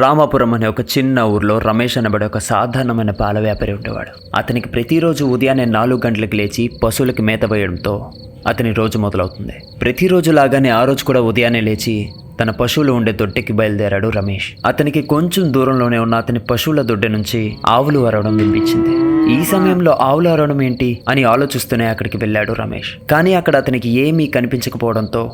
రామాపురం అనే ఒక చిన్న ఊర్లో రమేష్ అనబడే ఒక సాధారణమైన పాల వ్యాపారి ఉండేవాడు. అతనికి ప్రతిరోజు ఉదయాన్నే నాలుగు గంటలకు లేచి పశువులకు మేత వేయడంతో అతని రోజు మొదలవుతుంది. ప్రతిరోజు లాగానే ఆ రోజు కూడా ఉదయాన్నే లేచి తన పశువులు ఉండే దొడ్డెకి బయలుదేరాడు రమేష్. అతనికి కొంచెం దూరంలోనే ఉన్న అతని పశువుల దొడ్డె నుంచి ఆవులు అరవడం వినిపించింది. ఈ సమయంలో ఆవులు అరవడం ఏంటి అని ఆలోచిస్తూనే అక్కడికి వెళ్ళాడు రమేష్. కానీ అక్కడ అతనికి ఏమీ కనిపించకపోవడంతో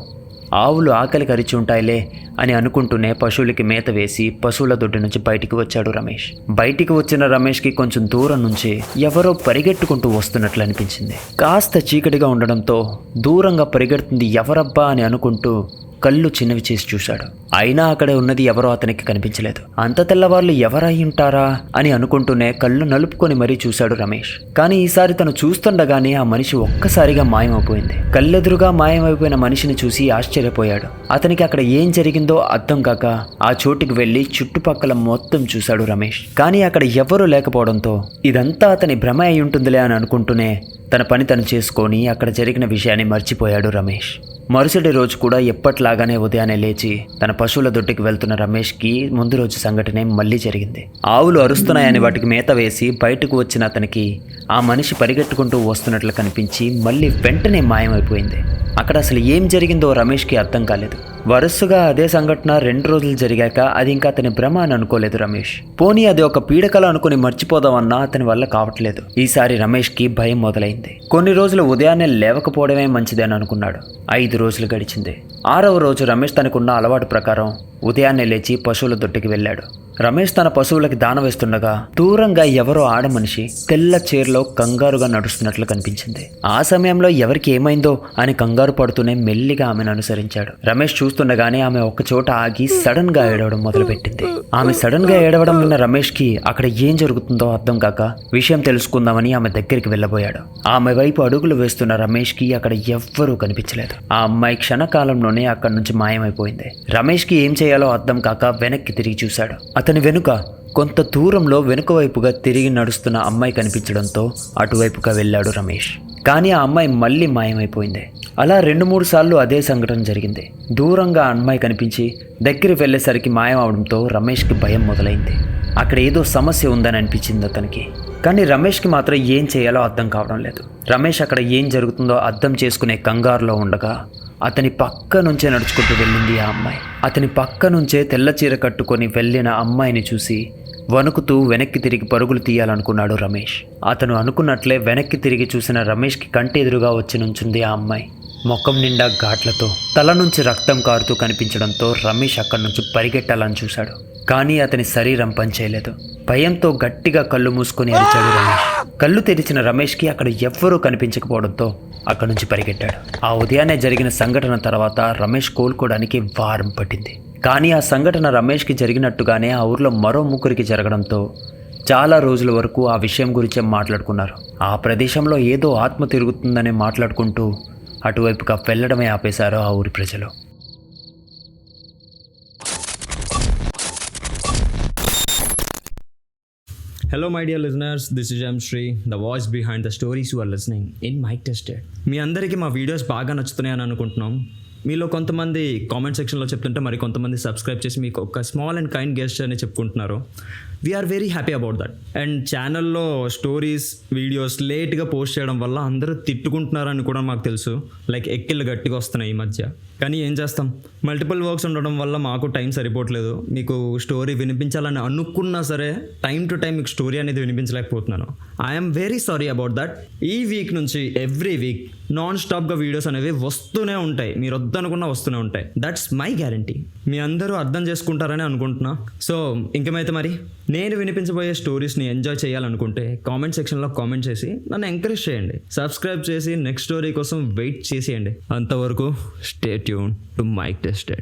ఆవులు ఆకలి కరిచి ఉంటాయిలే అని అనుకుంటూనే పశువులకి మేత వేసి పశువుల దొడ్డి నుంచి బయటికి వచ్చాడు రమేష్. బయటికి వచ్చిన రమేష్కి కొంచెం దూరం నుంచి ఎవరో పరిగెట్టుకుంటూ వస్తున్నట్లు అనిపించింది. కాస్త చీకటిగా ఉండడంతో దూరంగా పరిగెడుతుంది ఎవరబ్బా అని అనుకుంటూ కళ్ళు చిన్నవి చేసి చూశాడు. అయినా అక్కడ ఉన్నది ఎవరో అతనికి కనిపించలేదు. అంత తెల్లవాళ్ళు ఎవరై ఉంటారా అని అనుకుంటూనే కళ్ళు నలుపుకొని మరీ చూశాడు రమేష్. కానీ ఈసారి తను చూస్తుండగానే ఆ మనిషి ఒక్కసారిగా మాయమైపోయింది. కళ్ళెదురుగా మాయమైపోయిన మనిషిని చూసి ఆశ్చర్యపోయాడు. అతనికి అక్కడ ఏం జరిగిందో అర్థం కాక ఆ చోటుకి వెళ్ళి చుట్టుపక్కల మొత్తం చూశాడు రమేష్. కానీ అక్కడ ఎవరూ లేకపోవడంతో ఇదంతా అతని భ్రమ అయి ఉంటుందిలే అని అనుకుంటూనే తన పని తను చేసుకొని అక్కడ జరిగిన విషయాన్ని మర్చిపోయాడు రమేష్. మరుసటి రోజు కూడా ఎప్పట్లాగానే ఉదయాన్నే లేచి తన పశువుల దొడ్డికి వెళ్తున్న రమేష్కి ముందు రోజు సంఘటనే మళ్ళీ జరిగింది. ఆవులు అరుస్తున్నాయని వాటికి మేత వేసి బయటకు వచ్చిన అతనికి ఆ మనిషి పరిగెట్టుకుంటూ వస్తున్నట్లు కనిపించి మళ్ళీ వెంటనే మాయమైపోయింది. అక్కడ అసలు ఏం జరిగిందో రమేష్కి అర్థం కాలేదు. వరుసగా అదే సంఘటన రెండు రోజులు జరిగాక అది ఇంకా అతని భ్రమ అని అనుకోలేదు రమేష్. పోనీ అది ఒక పీడకల అనుకుని మర్చిపోదామన్నా అతని వల్ల కావట్లేదు. ఈసారి రమేష్కి భయం మొదలైంది. కొన్ని రోజులు ఉదయాన్నే లేవకపోవడమే మంచిది అని అనుకున్నాడు. ఐదు రోజులు గడిచింది. ఆరవ రోజు రమేష్ తనకున్న అలవాటు ప్రకారం ఉదయాన్నే లేచి పశువుల దొడ్డికి వెళ్ళాడు. రమేష్ తన పశువులకి దాన వేస్తుండగా దూరంగా ఎవరో ఆడ మనిషి తెల్ల చీరలో కంగారుగా నడుస్తున్నట్లు కనిపించింది. ఆ సమయంలో ఎవరికి ఏమైందో అని కంగారు పడుతూనే మెల్లిగా ఆమెను అనుసరించాడు. రమేష్ చూస్తుండగానే ఆమె ఒక చోట ఆగి సడన్గా ఏడవడం మొదలుపెట్టింది. ఆమె సడన్గా ఏడవడం విన్న రమేష్కి అక్కడ ఏం జరుగుతుందో అర్థం కాక విషయం తెలుసుకుందామని ఆమె దగ్గరికి వెళ్ళబోయాడు. ఆమె వైపు అడుగులు వేస్తున్న రమేష్కి అక్కడ ఎవ్వరూ కనిపించలేదు. ఆ అమ్మాయి క్షణకాలంలోనే అక్కడి నుంచి మాయమైపోయింది. రమేష్కి ఏం చేయాలో అర్థం కాక వెనక్కి తిరిగి చూశాడు. అతని వెనుక కొంత దూరంలో వెనుక వైపుగా తిరిగి నడుస్తున్న అమ్మాయి కనిపించడంతో అటువైపుగా వెళ్ళాడు రమేష్. కానీ ఆ అమ్మాయి మళ్ళీ మాయమైపోయింది. అలా రెండు మూడు సార్లు అదే సంఘటన జరిగింది. దూరంగా ఆ అమ్మాయి కనిపించి దగ్గరికి వెళ్ళేసరికి మాయం అవడంతో రమేష్కి భయం మొదలైంది. అక్కడ ఏదో సమస్య ఉందని అనిపించింది అతనికి. కానీ రమేష్కి మాత్రం ఏం చేయాలో అర్థం కావడం లేదు. రమేష్ అక్కడ ఏం జరుగుతుందో అర్థం చేసుకునే కంగారులో ఉండగా అతని పక్క నుంచే నడుచుకుంటూ వెళ్ళింది ఆ అమ్మాయి. అతని పక్క నుంచే తెల్ల చీర కట్టుకొని వెళ్ళిన అమ్మాయిని చూసి వణుకుతూ వెనక్కి తిరిగి పరుగులు తీయాలనుకున్నాడు రమేష్. అతను అనుకున్నట్లే వెనక్కి తిరిగి చూసిన రమేష్కి కంటి ఎదురుగా వచ్చి నుంచుంది ఆ అమ్మాయి. ముఖం నిండా ఘాట్లతో తల నుంచి రక్తం కారుతూ కనిపించడంతో రమేష్ అక్కడి నుంచి పరిగెట్టాలని చూశాడు. కానీ అతని శరీరం పనిచేయలేదు. భయంతో గట్టిగా కళ్ళు మూసుకొని అరిచాడు రమేష్. కళ్ళు తెరిచిన రమేష్కి అక్కడ ఎవ్వరూ కనిపించకపోవడంతో అక్కడి నుంచి పరిగెట్టాడు. ఆ ఉదయాన్నే జరిగిన సంఘటన తర్వాత రమేష్ కోలుకోవడానికి వారం పట్టింది. కానీ ఆ సంఘటన రమేష్కి జరిగినట్టుగానే ఆ ఊర్లో మరో ముగ్గురికి జరగడంతో చాలా రోజుల వరకు ఆ విషయం గురించే మాట్లాడుకున్నారు. ఆ ప్రదేశంలో ఏదో ఆత్మ తిరుగుతుందని మాట్లాడుకుంటూ అటువైపుగా వెళ్ళడమే ఆపేశారు ఆ ఊరి ప్రజలు. Hello my dear listeners this is M Shri the voice behind the stories you are listening in Mic మీ అందరికీ మా వీడియోస్ బాగా నచ్చుతున్నాయని అనుకుంటున్నాం. మీలో కొంతమంది కామెంట్ సెక్షన్లో చెప్తుంటే మరి కొంతమంది సబ్స్క్రైబ్ చేసి మీకు ఒక స్మాల్ అండ్ కైండ్ గెస్ట్ అని చెప్పుకుంటున్నారు. We're very happy about that and ఛానల్లో స్టోరీస్ వీడియోస్ లేట్గా పోస్ట్ చేయడం వల్ల అందరూ తిట్టుకుంటున్నారని కూడా మాకు తెలుసు. లైక్ ఎక్కిళ్ళు గట్టిగా వస్తున్నాయి ఈ మధ్య. కానీ ఏం చేస్తాం? మల్టిపుల్ వర్క్స్ ఉండడం వల్ల మాకు టైం సరిపోవట్లేదు. మీకు స్టోరీ వినిపించాలని అనుకున్నా సరే టైం టు టైం మీకు స్టోరీ అనేది వినిపించలేకపోతున్నాను. I'm very sorry about that ఈ వీక్ నుంచి ఎవ్రీ వీక్ నాన్ స్టాప్గా వీడియోస్ అనేవి వస్తూనే ఉంటాయి. మీరు వద్దనుకున్నా వస్తూనే ఉంటాయి. దట్స్ మై గ్యారంటీ మీ అందరూ అర్థం చేసుకుంటారని అనుకుంటున్నా. సో ఇంకేమైతే మరి? నేను వినిపించబోయే స్టోరీస్ని ఎంజాయ్ చేయాలనుకుంటే కామెంట్ సెక్షన్లో కామెంట్ చేసి నన్ను ఎంకరేజ్ చేయండి. సబ్స్క్రైబ్ చేసి నెక్స్ట్ స్టోరీ కోసం వెయిట్ చేసేయండి. అంతవరకు stay tune to Mic tested